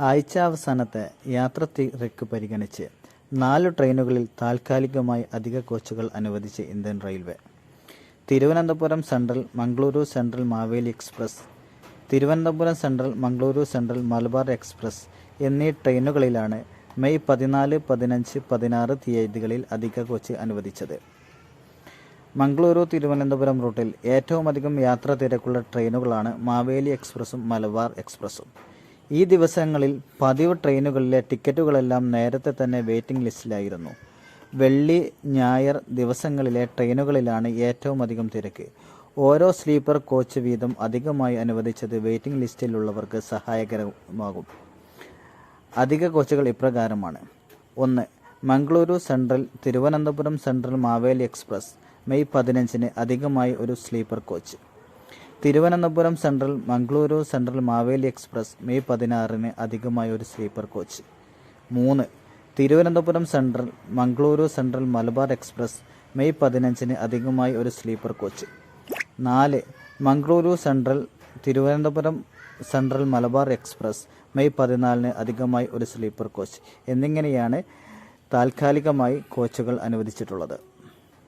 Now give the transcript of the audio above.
ആഴ്ചാവസാനത്തെ യാത്ര തിരക്ക് പരിഗണിച്ച് നാല് ട്രെയിനുകളിൽ താൽക്കാലികമായി അധിക കോച്ചുകൾ അനുവദിച്ച് Indian railway. Thiruvananthapuram central Mangaluru central Maveli express Thiruvananthapuram central Mangaluru central Malabar express എന്നീ ട്രെയിനുകളിലാണ് മെയ് പതിനാല് പതിനഞ്ച് പതിനാറ് തീയതികളിൽ അധിക കോച്ച് അനുവദിച്ചത്. മംഗളൂരു തിരുവനന്തപുരം റൂട്ടിൽ ഏറ്റവും അധികം യാത്ര തിരക്കുള്ള ട്രെയിനുകളാണ് മാവേലി എക്സ്പ്രസും മലബാർ എക്സ്പ്രസും. ഈ ദിവസങ്ങളിൽ പതിവ് ട്രെയിനുകളിലെ ടിക്കറ്റുകളെല്ലാം നേരത്തെ തന്നെ വെയിറ്റിംഗ് ലിസ്റ്റിലായിരുന്നു. വെള്ളി ഞായർ ദിവസങ്ങളിലെ ട്രെയിനുകളിലാണ് ഏറ്റവും അധികം തിരക്ക്. ഓരോ സ്ലീപ്പർ കോച്ച് വീതം അധികമായി അനുവദിച്ചത് വെയിറ്റിംഗ് ലിസ്റ്റിലുള്ളവർക്ക് സഹായകരമാകും. അധിക കോച്ചുകൾ ഇപ്രകാരമാണ്. ഒന്ന് Mangaluru central Thiruvananthapuram central Maveli express May പതിനഞ്ചിന് അധികമായി ഒരു sleeper coach. Thiruvananthapuram central Mangaluru central Maveli express May പതിനാറിന് അധികമായ ഒരു സ്ലീപ്പർ കോച്ച്. മൂന്ന് Thiruvananthapuram central Mangaluru central Malabar express May പതിനഞ്ചിന് അധികമായി ഒരു സ്ലീപ്പർ കോച്ച്. നാല് Mangaluru central Thiruvananthapuram central Malabar express May പതിനാലിന് അധികമായി ഒരു സ്ലീപ്പർ കോച്ച്. എന്നിങ്ങനെയാണ് താൽക്കാലികമായി കോച്ചുകൾ അനുവദിച്ചിട്ടുള്ളത്.